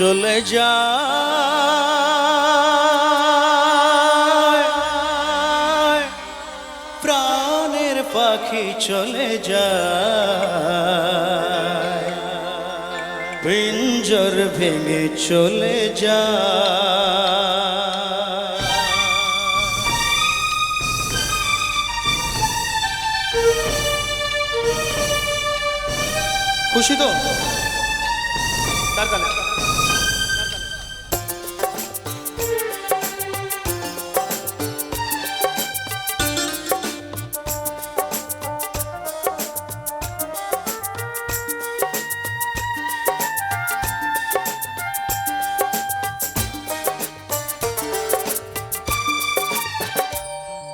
চলে যা প্রাণের পাখি চলে যা পিঞ্জর ভেঙে চলে যা খুশি তো? তার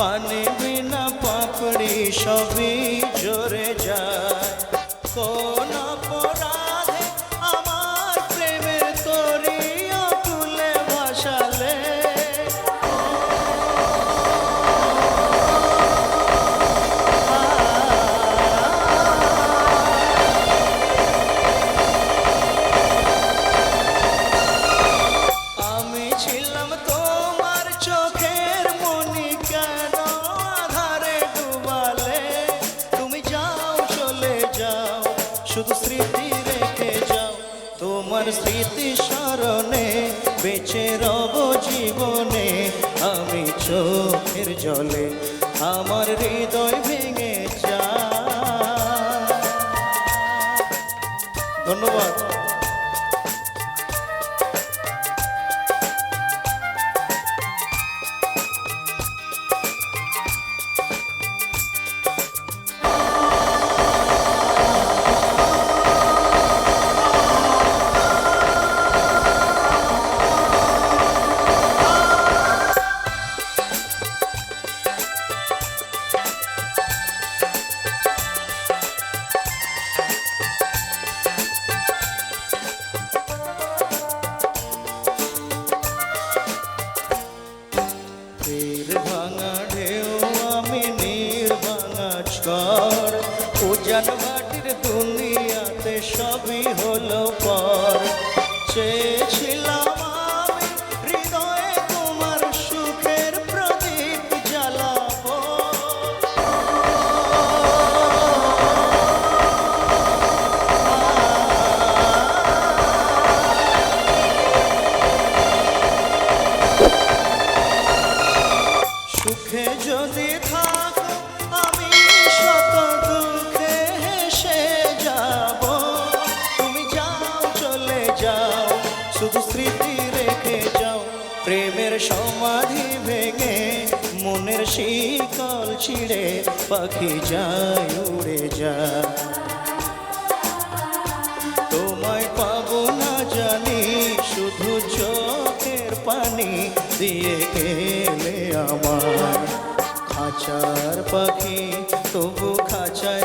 পানি বিনা পাপড়ি সবই জরে শুধু স্মৃতি রেখে যাও। তোমার স্মৃতি স্মরণে বেঁচে রব জীবনে। আমি চোখের জলে আমার হৃদয় ভেঙে যা ধন্যবাদ। উজান মাটির দুনিয়াতে স্মৃতি রেখে যাও। প্রেমের সমাধি ভেঙে মনের শিকল ছিঁড়ে পাখি যায় উড়ে যায় তোমায় পাবো না জানি, শুধু চোখের পানি দিয়ে গেলে আমার। খাঁচার পাখি, তবু খাঁচায়